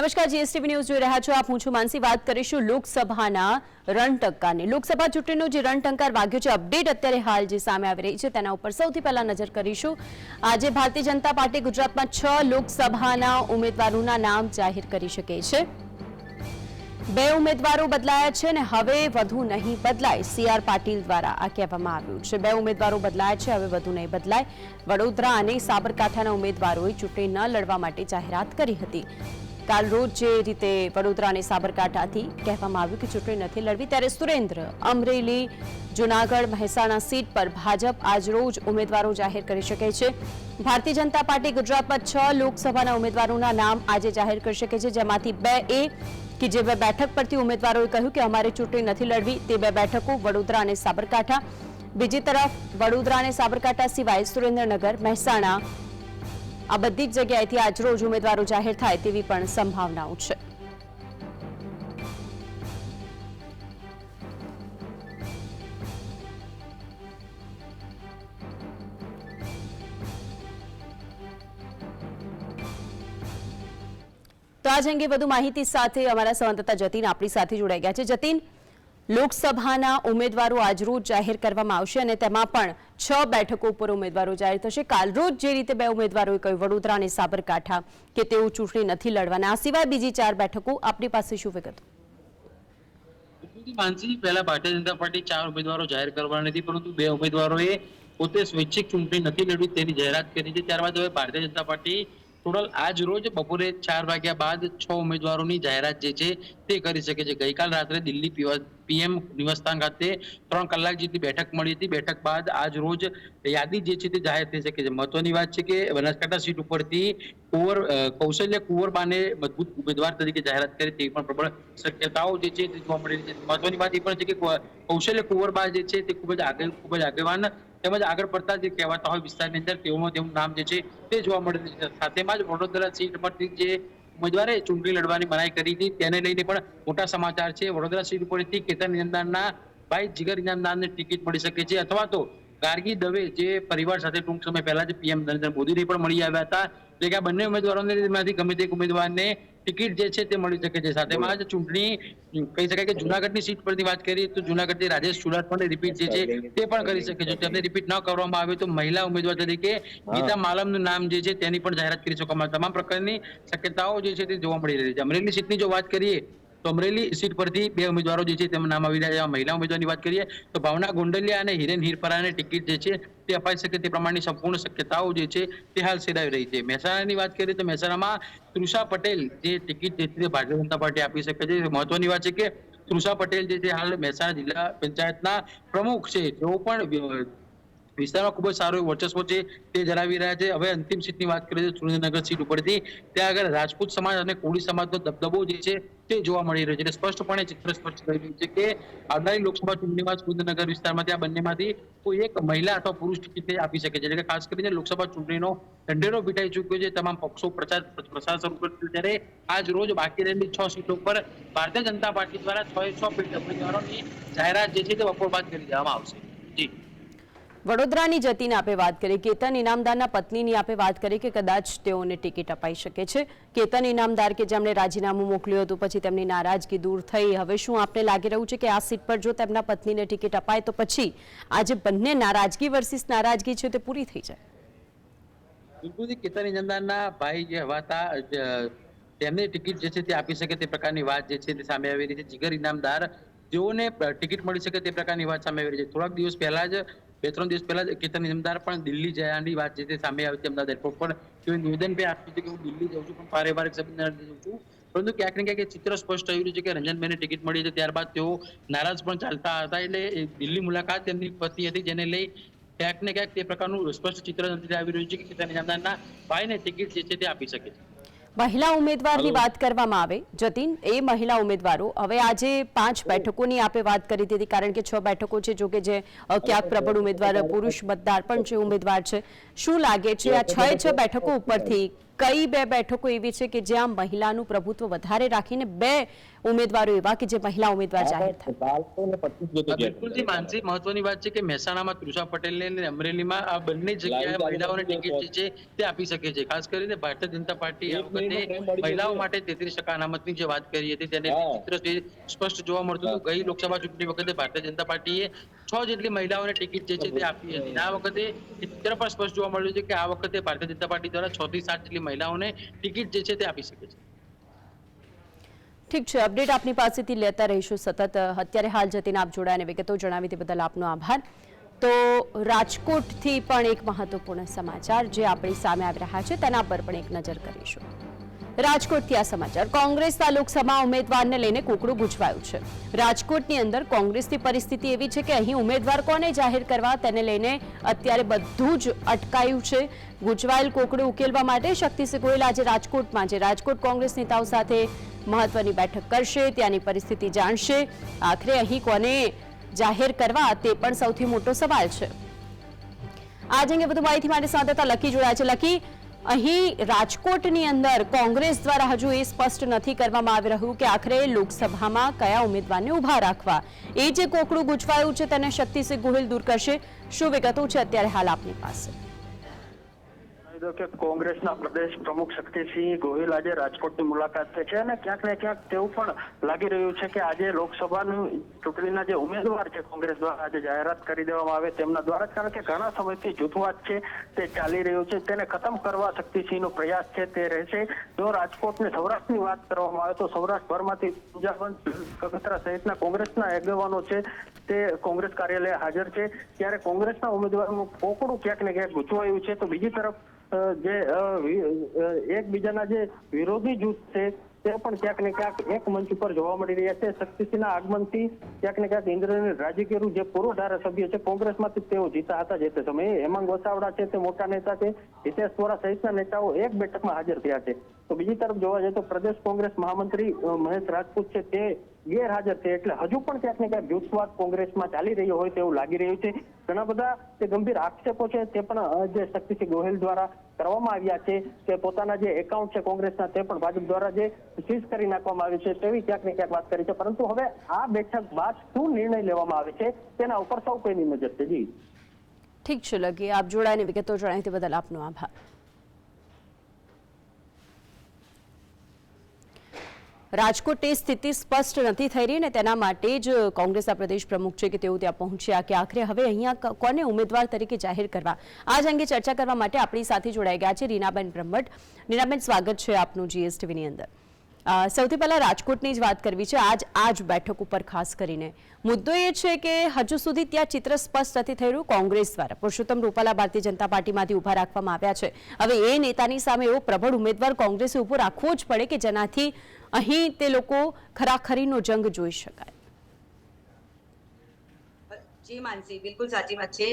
નમસ્કાર, GSTV news જોઈ રહ્યા છો આપ. હું છું માનસી. વાત કરીશું લોકસભાના રણટંકાની લોકસભા ચૂંટણીનો જે રણટંકાર વાગ્યો છે, અપડેટ અત્યારે હાલ જે સામે આવી રહી છે, તેના ઉપર સૌથી પહેલા નજર કરીશું. આજે ભારતીય જનતા પાર્ટી ગુજરાતમાં છ લોકસભાના ઉમેદવારોના નામ જાહેર કરી શકે છે. બે ઉમેદવારો બદલાયા છે અને હવે વધુ નહીં બદલાય સીઆર પાટીલ દ્વારા આ કહેવામાં આવ્યું છે. બે ઉમેદવારો બદલાયા છે, હવે વધુ નહીં બદલાય. વડોદરા અને સાબરકાંઠાના ઉમેદવારોએ ચૂંટણી ન લડવા માટે જાહેરાત કરી હતી. કાલ રોજ જે રીતે વડોદરા અને સાબરકાંઠાથી કહેવામાં આવ્યું કે ચૂંટણી નથી લડવી, ત્યારે સુરેન્દ્ર, અમરેલી, જુનાગઢ, મહેસાણા સીટ પર ભાજપ આજરોજ ઉમેદવારો જાહેર કરી શકે છે. ભારતીય જનતા પાર્ટી ગુજરાતમાં છ લોકસભાના ઉમેદવારોના નામ આજે જાહેર કરી શકે છે, જેમાંથી બે એ કે જે બે બેઠક પરથી ઉમેદવારોએ કહ્યું કે અમારે ચૂંટણી નથી લડવી, તે બે બેઠકો વડોદરા અને સાબરકાંઠા. બીજી તરફ વડોદરા અને સાબરકાંઠા સિવાય સુરેન્દ્રનગર, મહેસાણા આ બધી જ જગ્યાએથી આજરોજ ઉમેદવારો જાહેર થાય તેવી પણ સંભાવનાઓ છે. તો આજ અંગે વધુ માહિતી સાથે અમારા સંવાદદાતા જતીન આપણી સાથે જોડાઈ ગયા છે. જતીન લોકસભાના ઉમેદવારો આજરોજ જાહેર કરવામાં આવશે અને તેમાં પણ છ બેઠકો ઉપર ઉમેદવારો જાહેર થશે. કાલરોજ જે રીતે બે ઉમેદવારોએ કહ્યું વડોદરા અને સાબરકાંઠા કે તેઓ ચૂંટણી નથી લડવાના. આ સિવાય બીજી ચાર બેઠકો આપણી પાસે શું વિગતો? પહેલા ભારતીય જનતા પાર્ટી ચાર ઉમેદવારો જાહેર કરવાના નથી, પરંતુ બે ઉમેદવારોએ પોતે સ્વૈચ્છિક ચૂંટણી નથી લડવી તેની જાહેરાત કરી છે. ત્યારબાદ હવે ભારતીય જનતા પાર્ટી ટોટલ આજ રોજ બપોરે ચાર વાગ્યા બાદ છ ઉમેદવારોની જાહેરાત જે છે તે કરી શકે છે. ગઈકાલ રાત્રે દિલ્હી પીએમ નિવાસસ્થાન ખાતે ત્રણ કલાક જેટલી બેઠક મળી હતી. બેઠક બાદ આજ રોજ યાદી જે છે તે જાહેર થઈ શકે છે. મહત્વની વાત છે કે બનાસકાંઠા સીટ ઉપરથી કુંવર કૌશલ્ય કુંવરબાને મજબૂત ઉમેદવાર તરીકે જાહેરાત કરી તેવી પણ પ્રબળ શક્યતાઓ જે છે તે જોવા મળી છે. મહત્વની વાત એ પણ છે કે કુ- કૌશલ્ય કુંવરબા જે છે તે ખૂબ જ આગળ ખૂબ જ આગેવાન તેમજ આગળ પડતા જે કહેવાતા હોય વિસ્તારની અંદર, તેઓમાં તેનું નામ જે છે તે જોવા મળે છે. સાથેમાં જ વડોદરા સીટ પરથી જે ઉમેદવારે ચૂંટણી લડવાની મનાઈ કરી હતી, તેને લઈને પણ મોટા સમાચાર છે. વડોદરા સીટ પરથી કેતન ઇનામદારના ભાઈ જીગર ઇનામદારને ટિકિટ મળી શકે છે અથવા તો ગાર્ગી દવે જે પરિવાર સાથે ટૂંક સમય પહેલા જ પીએમ નરેન્દ્ર મોદીને પણ મળી આવ્યા હતા. એટલે કે આ બંને ઉમેદવારોને માંથી ગમે તે એક ઉમેદવારને ટિકિટ જે છે તે મળી શકે છે. સાથેમાં જ ચૂંટણી કહી શકાય કે જુનાગઢની સીટ પરથી વાત કરીએ તો જુનાગઢથી રાજેશ ચુડાસમાને રિપીટ જે છે તે પણ કરી શકે છે. તેમને રિપીટ ન કરવામાં આવે તો મહિલા ઉમેદવાર તરીકે ગીતા માલમનું નામ જે છે તેની પણ જાહેરાત કરી શકવામાં. તમામ પ્રકારની શક્યતાઓ જે છે તે જોવા મળી રહી છે. અમરેલી સીટની જો વાત કરીએ તો અમરેલી સીટ પરથી બે ઉમેદવારો જે છે તેમના નામ આવી રહ્યા છે. મહિલા ઉમેદવારની વાત કરીએ તો ભાવના ગોંડલિયા અને હિરેન હિરપરાને ટિકિટ જે છે તે અપાઈ શકે તે પ્રમાણની સંપૂર્ણ શક્યતાઓ જે છે તે હાલ સેડાઈ રહી છે. મહેસાણાની વાત કરીએ તો મહેસાણામાં તૃષા પટેલ જે ટિકિટ જે છે ભારતીય જનતા પાર્ટી આપી શકે છે. મહત્વની વાત છે કે તૃષા પટેલ જે છે હાલ મહેસાણા જિલ્લા પંચાયતના પ્રમુખ છે. તેઓ પણ વિસ્તારમાં ખૂબ જ સારું વર્ચસ્વ છે તે જણાવી રહ્યા છે. હવે અંતિમ સીટની વાત કરીએ તો સુરેન્દ્રનગર સીટ ઉપરથી. ત્યાં આગળ રાજપૂત સમાજ અને કોળી સમાજનો દબદબો જે છે તે જોવા મળી રહ્યું છે. એટલે સ્પષ્ટપણે ચિત્ર સ્પષ્ટ થઈ રહ્યું છે કે આવનારી લોકસભા ચૂંટણીમાં સુરેન્દ્રનગર વિસ્તારમાંથી આ બંનેમાંથી કોઈ એક મહિલા અથવા પુરુષ ટિકિટ આપી શકે છે. એટલે ખાસ કરીને લોકસભા ચૂંટણીનો ઢંઢેરો પીટાઈ ચૂક્યો છે. તમામ પક્ષો પ્રચાર પ્રસાર શરૂ કર્યો ત્યારે આજ રોજ બાકી રહેલી છ સીટો પર ભારતીય જનતા પાર્ટી દ્વારા છ છ ઉમેદવારોની જાહેરાત જે છે તે બપોર બાદ કરી દેવામાં આવશે. જી. વડોદરાની જતીને આપે વાત કરી. કેતન ઇનામદારના પત્નીની આપે વાત કરી કે કદાચ તેઓને ટિકિટ અપાઈ શકે છે. કેતન ઇનામદાર કે જેમણે રાજીનામું મોકલ્યું હતું, પછી તેમની નારાજગી દૂર થઈ. હવે શું આપને લાગી રહ્યું છે કે આ સીટ પર જો તેમના પત્નીને ટિકિટ અપાય તો પછી આજે બંને નારાજગી વર્સિસ નારાજગી છે તે પૂરી થઈ જાય? કેતન ઇનામદારના ભાઈ જે હતા તેમને ટિકિટ જે છે તે આપી શકે તે પ્રકારની વાત જે છે તે સામે આવી રહી છે. જીગર ઇનામદાર, જેઓને ટિકિટ મળી શકે તે પ્રકારની વાત સામે આવી રહી છે. થોડાક દિવસ પહેલા જ બે ત્રણ દિવસ પહેલા કેતન ઇમદાર પણ દિલ્હી જયાની વાત જે સામે આવી હતી અમદાવાદ એરપોર્ટ પર. તેઓ નિવેદન આપ્યું હતું કે હું દિલ્હી જઉં છું, પણ પારિવારિક સંબંધ જઉં છું. પરંતુ ક્યાંક ને ક્યાંક ચિત્ર સ્પષ્ટ આવી રહ્યું છે કે રંજનબેને ટિકિટ મળી છે, ત્યારબાદ તેઓ નારાજ પણ ચાલતા હતા. એટલે દિલ્હી મુલાકાત તેમની પતિ હતી, જેને લઈ ક્યાંક ને ક્યાંક તે પ્રકારનું સ્પષ્ટ ચિત્ર નથી આવી રહ્યું છે કે કેતન ઇનામદારના ભાઈને ટિકિટ જે છે તે આપી શકે છે. મહિલા ઉમેદવારની વાત કરવામાં આવે. જતીન એ મહિલા ઉમેદવારો. હવે આજે પાંચ બેઠકોની આપે વાત કરી હતી કારણ કે છ બેઠકો છે જો કે જે ક્યાંક પ્રબળ ઉમેદવાર પુરુષ મતદાર પણ છે ઉમેદવાર છે. શું લાગે છે? આ છ છ બેઠકો ઉપરથી કઈ બે બેઠકો એવી છે કે જ્યાં મહિલાનું પ્રભુત્વ વધારે રાખીને બે ઉમેદવારો એવા કે જે મહિલા ઉમેદવાર જાહેર થાય? બિલકુલથી માનસી મહત્વની વાત છે કે મહેસાણામાં તૃષા પટેલને અને અમરેલીમાં આ બંને જગ્યાએ મહિલાઓને ટિકિટ જે છે તે આપી શકે છે. ખાસ કરીને ભારતીય જનતા પાર્ટી આ વખતે મહિલાઓ માટે તેત્રીસ ટકા અનામતની જે વાત કરી હતી તેને ચિત્ર સ્પષ્ટ જોવા મળતું હતું. ગઈ લોકસભા ચૂંટણી વખતે ભારતીય જનતા પાર્ટીએ છ જેટલી મહિલાઓને ટિકિટ જે છે તે આપી હતી. આ વખતે ચિત્ર પણ સ્પષ્ટ જોવા મળ્યું છે કે આ વખતે ભારતીય જનતા પાર્ટી દ્વારા છ થી સાત જેટલી મહિલાઓને ટિકિટ જે છે તે આપી શકે છે. ઠીક છે, અપડેટ આપની પાસેથી લેતા રહીશું સતત. અત્યારે હાલ જતીને આપ જોડાઈને વિગતો જણાવી તે બદલ આપનો આભાર. તો રાજકોટથી પણ એક મહત્વપૂર્ણ સમાચાર જે આપણી સામે આવી રહ્યા છે, તેના પર પણ એક નજર કરીશું. રાજકોટથી આ સમાચાર. કોંગ્રેસના લોકસભા ઉમેદવારને લઈને કુકડું ગુજવાયું છે. રાજકોટની અંદર કોંગ્રેસની પરિસ્થિતિ એવી છે કે અહીં ઉમેદવાર કોને જાહેર કરવા તેને લઈને અત્યારે બધું જ અટકાયું છે. ગુજવાયેલ કોકડું ઉકેલવા માટે શક્તિસિંહ ગોયલ આજે રાજકોટમાં છે. રાજકોટ કોંગ્રેસ નેતાઓ સાથે મહત્વની બેઠક કરશે, ત્યાંની પરિસ્થિતિ જાણશે. આખરે અહીં કોને જાહેર કરવા તે પણ સૌથી મોટો સવાલ છે. આજ અંગે વધુ માહિતી માટે સંવાદદાતા લકી જોડાયા છે. લકી અહીં રાજકોટની અંદર કોંગ્રેસ દ્વારા હજુ એ સ્પષ્ટ નથી કરવામાં આવી રહ્યું કે આખરે લોકસભામાં કયા ઉમેદવારને ઊભા રાખવા. એ જે કોકડું ગૂંચવાયું છે તેને શક્તિસિંહ ગોહિલ દૂર કરશે. શું વિગતો છે? અત્યારે હાલ આપની પાસે. જણાવી કે કોંગ્રેસના પ્રદેશ પ્રમુખ શક્તિસિંહ ગોહિલ આજે રાજકોટની મુલાકાતે છે અને ક્યાંક ને ક્યાંક તેવું પણ લાગી રહ્યું છે કે આજે લોકસભાની ચૂંટણીના જે ઉમેદવાર છે કોંગ્રેસ દ્વારા આજે જાહેરાત કરી દેવામાં આવે તેમના દ્વારા કારણ કે ઘણા સમયથી જૂથવાદ છે, તે ચાલી રહ્યું છે, તેને ખતમ કરવા શક્તિસિંહનો પ્રયાસ છે તે રહેશે. જો રાજકોટને સૌરાષ્ટ્રની વાત કરવામાં આવે તો સૌરાષ્ટ્રભરમાંથી પૂજાબંધ કગતરા સહિતના કોંગ્રેસના આગેવાનો છે, તે કોંગ્રેસ કાર્યાલય હાજર છે. ત્યારે કોંગ્રેસના ઉમેદવારનું પોકડું ક્યાંક ને ક્યાંક ગૂંચવાયું છે. તો બીજી તરફ જે એકબીજાના જે વિરોધી જૂથ છે, તે પણ ક્યાંક ને ક્યાંક એક મંચ ઉપર જોવા મળી રહ્યા છે. શક્તિસિંહના આગમનથી ક્યાંક ને ક્યાંક ઇન્દ્રનીલ રાજકીયનું જે પૂર્વ ધારાસભ્ય છે, કોંગ્રેસમાંથી તેઓ જીતા હતા જે તે સમયે. હેમાંગ વસાવડા છે, તે મોટા નેતા છે. હિતેશ વોરા સહિતના નેતાઓ એક બેઠકમાં હાજર થયા છે. તો બીજી તરફ જોવા જઈએ તો પ્રદેશ કોંગ્રેસ મહામંત્રી મહેશ રાજપૂત છે, તે ગેરહાજર છે. એટલે હજુ પણ ક્યાંક ને ક્યાંક જૂથવાદ કોંગ્રેસમાં ચાલી રહ્યો હોય તેવું લાગી રહ્યું છે. ઘણા બધા જે ગંભીર આક્ષેપો છે તે પણ જે શક્તિસિંહ ગોહિલ દ્વારા કરવામાં આવ્યા છે કે પોતાના જે એકાઉન્ટ છે કોંગ્રેસના તે પણ ભાજપ દ્વારા જે સીઝ કરી નાખવામાં આવ્યું છે તેવી ક્યાંક ને ક્યાંક વાત કરી છે. પરંતુ હવે આ બેઠક બાદ શું નિર્ણય લેવામાં આવે છે તેના ઉપર સૌ કોઈની નજર છે. જી. ઠીક છે, લગી આપ જોડાયેલી વિગતો જણાવી બદલ આપનો આભાર. રાજકોટની સ્થિતિ સ્પષ્ટ નથી થઈ રહી અને તેના માટે જ કોંગ્રેસના પ્રદેશ પ્રમુખ છે કે તેઓ ત્યાં પહોંચ્યા કે આખરે હવે અહીંયા કોને ઉમેદવાર તરીકે જાહેર કરવા? આજ અંગે ચર્ચા કરવા માટે આપણી સાથે જોડાઈ ગયા છે રીનાબેન બ્રહ્મટ. રીનાબેન, સ્વાગત છે આપનું જીએસટીવીની અંદર. સૌથી પહેલા રાજકોટની જ વાત કરવી છે. આજ આજ બેઠક ઉપર ખાસ કરીને. મુદ્દો એ છે કે હજુ સુધી ત્યાં ચિત્ર સ્પષ્ટ નથી થઈ રહ્યું કોંગ્રેસ દ્વારા. પુરુષોત્તમ રૂપાલા ભારતીય જનતા પાર્ટીમાંથી ઊભા રાખવામાં આવ્યા છે. હવે એ નેતાની સામે એવો પ્રબળ ઉમેદવાર કોંગ્રેસે ઊભો રાખવો જ પડે કે જેનાથી અહીં તે લોકો ખરાખરીનો જંગ જોઈ શકાય. જી માનસી, બિલકુલ સાચી વાત છે.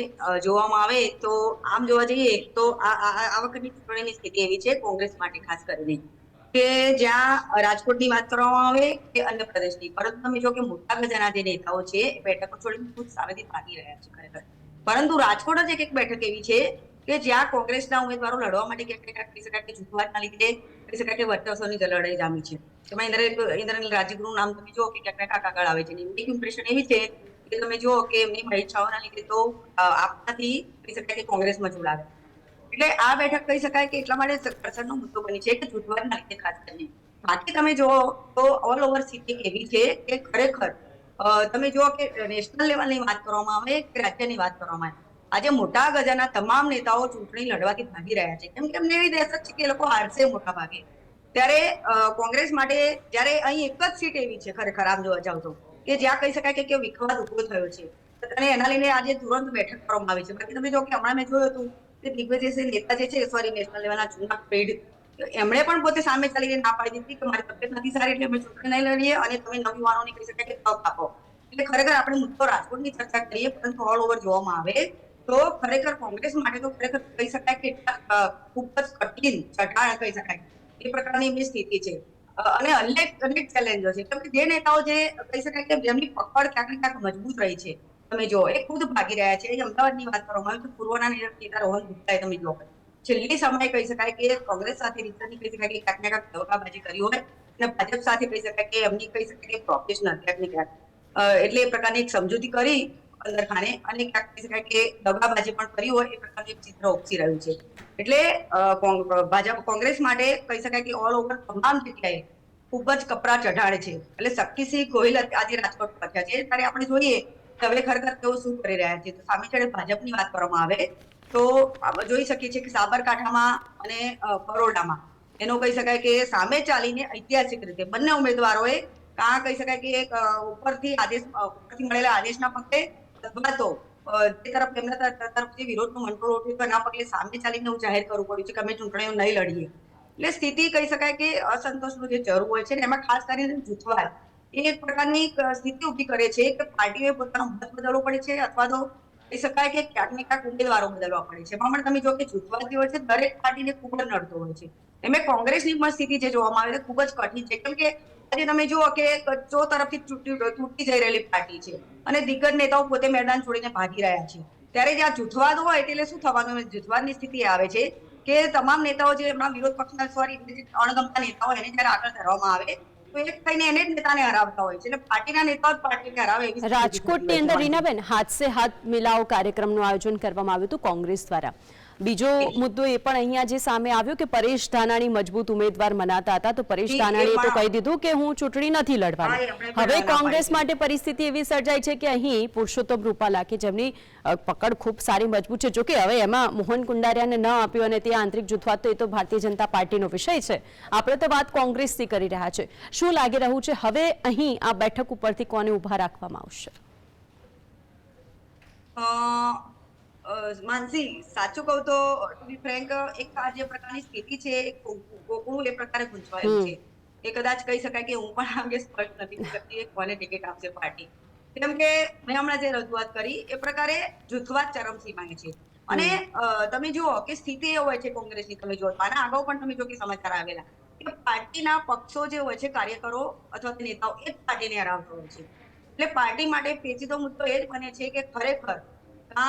જોવામાં આવે તો, આમ જોવા જઈએ તો આ વખતની ચૂંટણીની સ્થિતિ એવી છે કોંગ્રેસ માટે, ખાસ કરીને, કે જ્યાં રાજકોટની વાત કરવામાં આવે કે અન્ય પ્રદેશની પરંતુ તમે જો કે મોટા ગજાના જે નેતાઓ છે, એ બેઠકો છોડીને ખુદ સામેથી ભાગી રહ્યા છે ખરેખર. પરંતુ રાજકોટ જ એક એક બેઠક એવી છે કે જ્યાં કોંગ્રેસના ઉમેદવારો લડવા માટે ક્યાંક કહી શકાય કે જૂથવાદના લીધે કહી શકાય કે વર્ષોની લડાઈ જામી છે. તેમાં ઇન્દ્ર ઇન્દ્રનીલ રાજગુરુનું નામ તમે જુઓ કે ક્યાંક ને ક્યાંક આગળ આવે છે. એમની ઇમ્પ્રેશન એવી છે કે તમે જુઓ કે એમની મહેચ્છાઓના લીધે તો આપનાથી કહી શકાય કે કોંગ્રેસમાં જોડાવે. એટલે આ બેઠક કહી શકાય કે એટલા માટે પ્રસરનો મુદ્દો બની છે કે જૂથવાદના લીધે ખાસ કરીને. બાકી તમે જુઓ તો ઓલ ઓવર સ્થિતિ એવી છે કે ખરેખર તમે જુઓ કે નેશનલ લેવલની વાત કરવામાં આવે કે રાજ્યની વાત કરવામાં આવે. આજે મોટા ગજાના તમામ નેતાઓ ચૂંટણી લડવાથી ભાગી રહ્યા છે. કેમ કે એમને એવી દહેશત છે કે એ લોકો હારશે મોટા ભાગે ત્યારે કોંગ્રેસ માટે જ્યારે અહીં એક જ સીટ એવી છે ખરેખર, આમ જોવા જાવ તો. કે જ્યાં કહી શકાય કે કેવો વિખવાદ ઊભો થયો છે. અને એના લઈને આજે તુરંત બેઠક કરવામાં આવી છે. બાકી તમે જો કે હમણાં મેં જોયું હતું કે દિગ્વિજય નેતા જે છે, સોરી, નેશનલ લેવલના જૂના પેઢ એમણે પણ પોતે સામે ચાલીને ના પાડી દીધી કે મારી તબિયત નથી સારી એટલે અમે ચૂંટણી નહીં લડીએ અને તમે નવયુવાનોને કહી શકાય કે તક આપો. એટલે ખરેખર આપણે મુદ્દો રાજકોટની ચર્ચા કરીએ, પરંતુ ઓલ ઓવર જોવામાં આવે, તો ખરેખર કોંગ્રેસ માટે તો ખરેખર કહી શકાય કે ખૂબ જ કઠિન ચટાણ કહી શકાય. એ પ્રકારની એમની સ્થિતિ છે. અને અનેક અનેક ચેલેન્જો છે. કે જે નેતાઓ જે કહી શકાય કે જેમની પકડ ક્યાંક ને ક્યાંક મજબૂત રહી છે. તમે જો એ ખુદ ભાગી રહ્યા છે. અમદાવાદની વાત કરવામાં આવે તો પૂર્વના નેતા રોહન ગુપ્તાએ તમે જો છેલ્લી સમયે કહી શકાય કે કોંગ્રેસ સાથે રીતની કહી શકાય કે ક્યાંક ને ક્યાંક ધોકાબાજી કરી હોય અને ભાજપ સાથે કહી શકાય કે એમની કહી શકાય કે પ્રોફેશનલ ક્યાંક ને ક્યાંક. એટલે એ પ્રકારની એક સમજૂતી કરી અંદર ખાને અને ક્યાંક કહી શકાય કે દગાબાજી પણ કરી હોય એ પ્રકારનું ચિત્ર ઉપસી રહ્યું છે. એટલે ભાજપ કોંગ્રેસ માટે કહી શકાય કે ઓલ ઓવર તમામ જગ્યાએ ખૂબ જ કપરા ચઢાડે છે. એટલે શક્તિસિંહ ગોહિલ આજે રાજકોટ પહોંચ્યા છે. ત્યારે આપણે જોઈએ હવે ખરેખર તેઓ શું કરી રહ્યા છે. તો સામે છેડે ભાજપની વાત કરવામાં આવે, તો જોઈ શકીએ છીએ કે સાબરકાંઠામાં અને બરોડામાં એનો કહી શકાય કે સામે ચાલીને ઐતિહાસિક રીતે બંને ઉમેદવારોએ કાં કહી શકાય કે ઉપરથી આદેશ ઉપરથી મળેલા આદેશના પગલે અથવા તો તે તરફ એમના તર- તરફથી વિરોધનો મંટોળ એના પગલે સામે ચાલીને હું જાહેર કરવું પડ્યું છે કે અમે ચૂંટણીઓ નહીં લડીએ. એટલે સ્થિતિ કહી શકાય કે અસંતોષનું જે જરૂર હોય છે એમાં ખાસ કરીને જૂથવાદ, એ પ્રકારની સ્થિતિ ઊભી કરે છે કે પાર્ટીઓએ પોતાનો મત બદલવો પડે છે અથવા તો કહી શકાય કે ક્યાંક ને ક્યાંક ઉમેદવારો બદલવા પડે છે. પણ તમે જો કે જૂથવાદ જે હોય છે દરેક પાર્ટીને ખૂબ જ નડતો હોય છે. એમાં કોંગ્રેસની પણ સ્થિતિ જે જોવામાં આવે છે, ખૂબ જ કઠિન છે. કેમ કે આજે તમે જુઓ કે કચ્ચો તરફથી તૂટી જઈ રહેલી પાર્ટી છે. અને દિગ્ગજ નેતાઓ પોતે મેદાન છોડીને ભાગી રહ્યા છે. ત્યારે જે આ જૂથવાદ હોય એટલે શું થવાનું? જૂથવાદની સ્થિતિ આવે છે કે તમામ નેતાઓ જે એમના વિરોધ પક્ષના સોરી અણગમતા નેતાઓ એને જયારે આગળ ધરવામાં આવે તો એક થઈને એને જ નેતાને હરાવતા હોય છે. એટલે પાર્ટીના નેતાઓ જ પાર્ટીને હરાવે એવી રાજકોટની અંદર રીનાબેન હાથ સે હાથ મિલાવો કાર્યક્રમનું આયોજન કરવામાં આવ્યું હતું કોંગ્રેસ દ્વારા. બીજો મુદ્દો એ પણ અહીંયા જે સામે આવ્યો કે પરેશ ધાનાણી મજબૂત ઉમેદવાર મનાતા હતા તો પરેશ ધાનાણીએ તો કહી દીધું કે હું ચૂંટણી નથી લડવાની. હવે કોંગ્રેસ માટે પરિસ્થિતિ એવી સર્જાઈ છે કે અહીં પુરુષોત્તમ રૂપાલા કે જેમની પકડ ખૂબ સારી મજબૂત છે. જોકે હવે એમાં મોહન કુંડારિયાને ન આપ્યું અને તે આંતરિક જૂથવાદ તો એ તો ભારતીય જનતા પાર્ટીનો વિષય છે. આપણે તો વાત કોંગ્રેસથી કરી રહ્યા છે. શું લાગી રહ્યું છે? હવે અહીં આ બેઠક ઉપરથી કોને ઊભા રાખવામાં આવશે? માનસી સાચું કહું તો ટુ બી ફ્રેન્ક એક આ જે પ્રકારની સ્થિતિ છે ગોકુળ એ પ્રકારે ગુંચવાયું છે. એ કદાચ કહી શકાય કે હું પણ આ અંગે સ્પષ્ટ નથી. કરતી કોને ટિકિટ આપશે પાર્ટી? કેમ કે મેં હમણાં જે રજૂઆત કરી એ પ્રકારે જૂથવાદ ચરમસીમાએ છે. અને તમે જુઓ કે સ્થિતિ એ હોય છે કોંગ્રેસની તમે જુઓ. આના અગાઉ પણ તમે જો કે સમાચાર આવેલા. કે પાર્ટીના પક્ષો જે હોય છે કાર્યકરો અથવા નેતાઓ એ જ પાર્ટીને હરાવતો હોય છે. એટલે પાર્ટી માટે પેચીદો મુદ્દો એ જ બને છે કે ખરેખર અ,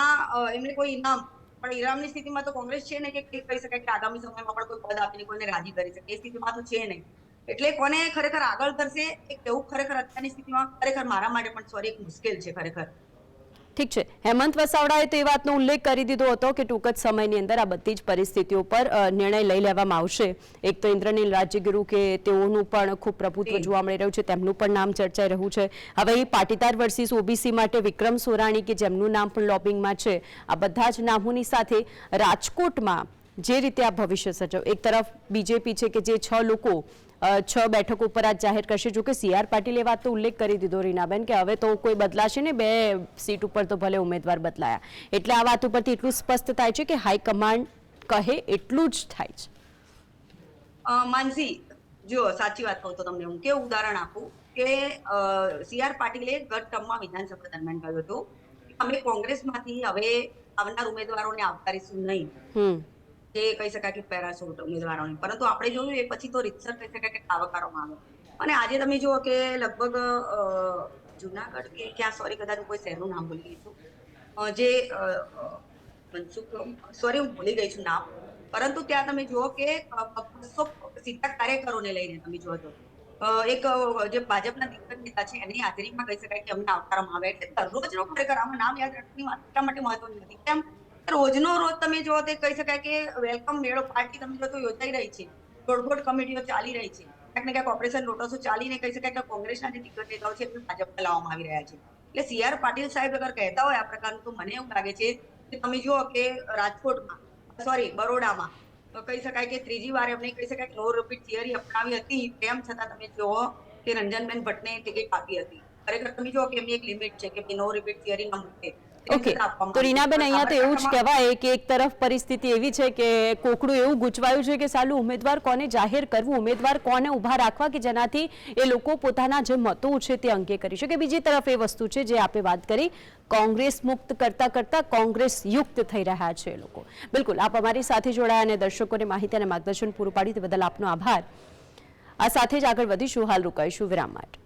એમને કોઈ ઇનામ. પણ ઈરામની સ્થિતિમાં તો કોંગ્રેસ છે ને કે કે કહી શકાય કે આગામી સમયમાં પણ કોઈ પદ આપીને કોઈને રાજી કરી શકે. એ સ્થિતિમાં તો છે નહીં. એટલે કોને ખરેખર આગળ કરશે એ કેવું ખરેખર અત્યારની સ્થિતિમાં? ખરેખર મારા માટે પણ સોરી એક મુશ્કેલ છે ખરેખર. ઠીક છે. હેમંત વસાવડાએ તો એ વાતનો ઉલ્લેખ કરી દીધો હતો કે ટૂંક જ સમયની અંદર આ બધી જ પરિસ્થિતિઓ પર નિર્ણય લઈ લેવામાં આવશે. એક તો ઇન્દ્રનીલ રાજ્યગુરુ કે તેઓનું પણ ખૂબ પ્રભુત્વ જોવા મળી રહ્યું છે. તેમનું પણ નામ ચર્ચાઈ રહ્યું છે. હવે એ પાટીદાર વર્સિસ ઓબીસી માટે વિક્રમ સોરાણી કે જેમનું નામ પણ લોબિંગમાં છે આ બધા જ નામોની સાથે રાજકોટમાં જે રીતે આ ભવિષ્ય સર્જાવ એક તરફ બીજેપી છે કે જે છ લોકો છ બેઠક ઉપર આજ જાહેર કરશે. જો કે સી આર પાટીલે વાત વાતનો ઉલ્લેખ કરી દીધો રીનાબેન કે હવે તો કોઈ બદલાશે ને બે સીટ ઉપર તો ભલે ઉમેદવાર બદલાયા. એટલે આ વાત ઉપરથી એટલું સ્પષ્ટ થાય છે કે હાઈકમાન્ડ કહે એટલું જ થાય છે. માનસી જો સાચી વાત કહું તો તમને હું. કેવું ઉદાહરણ આપું? કે સી આર પાટીલે ગત ટર્મમાં વિધાનસભા દરમિયાન કહ્યું હતું અમે કોંગ્રેસમાંથી હવે આવનાર ઉમેદવારોને આવકારીશું નહીં. જે કહી શકાય કે પેરાસૂટ ઉમેદવારોની. પરંતુ આપણે જોયું એ પછી તો રીતસર કહી શકાય કે આવકારોમાં આવે. અને આજે તમે જુઓ કે લગભગ જુનાગઢ કે ક્યાં, સોરી, કદાચ કોઈ શહેરનું નામ ભૂલી ગઈ છું. જે મનસુખ, સોરી, હું ભૂલી ગઈ છું નામ. પરંતુ ત્યાં તમે જુઓ કે બસો સીધા કાર્યકરોને લઈને તમે જુઓ તો. એક જે ભાજપના દિગ્ગજ નેતા છે, એની હાજરીમાં કહી શકાય કે અમને આવકારવામાં આવે. એટલે દરરોજનો આમાં નામ યાદ રાખવાની એટલા માટે મહત્વની નથી. કેમ? રોજનો રોજ તમે જો તે કહી શકાય કે વેલકમ મેળો પાર્ટી તમે જો તો યોજાઈ રહી છે. ગોળગોળ કમિટીઓ ચાલી રહી છે. ક્યાંક ને ક્યાંક ઓપરેશન લોટસો ચાલીને કહી શકાય કે કોંગ્રેસના જે દિગ્ગજ નેતાઓ છે, એમને ભાજપમાં લાવવામાં આવી રહ્યા છે. એટલે સી આર પાટીલ સાહેબ અગર કહેતા હોય આ પ્રકારનું, તો મને એવું લાગે છે કે તમે જુઓ કે રાજકોટમાં, સોરી, બરોડામાં, તો કહી શકાય કે ત્રીજી વાર એમને કહી શકાય કે નો રિપીટ થિયરી અપનાવી હતી, તેમ છતાં તમે જુઓ કે રંજનબેન ભટ્ટને ટિકિટ આપી હતી. ખરેખર તમે જુઓ કે એમની એક લિમિટ છે કે નો રિપીટ થિયરી ના તેમ ઓકે તો રીનાબેન અહીંયા તો એવું જ કહેવાય કે એક તરફ પરિસ્થિતિ એવી છે કે કોકડું એવું ગૂંચવાયું છે કે સાલું ઉમેદવાર કોને જાહેર કરવું? ઉમેદવાર કોને ઊભા રાખવા કે જેનાથી એ લોકો પોતાના જે મતો છે તે અંગે કરી શકે? બીજી તરફ એ વસ્તુ છે જે આપે વાત કરી કોંગ્રેસ મુક્ત કરતા કરતા કોંગ્રેસ યુક્ત થઈ રહ્યા છે એ લોકો. બિલકુલ આપ અમારી સાથે જોડાયા અને દર્શકોને માહિતી અને માર્ગદર્શન પૂરું પાડ્યું તે બદલ આપનો આભાર. આ સાથે જ આગળ વધીશું. હાલ રોકાઈશું વિરામ માટે.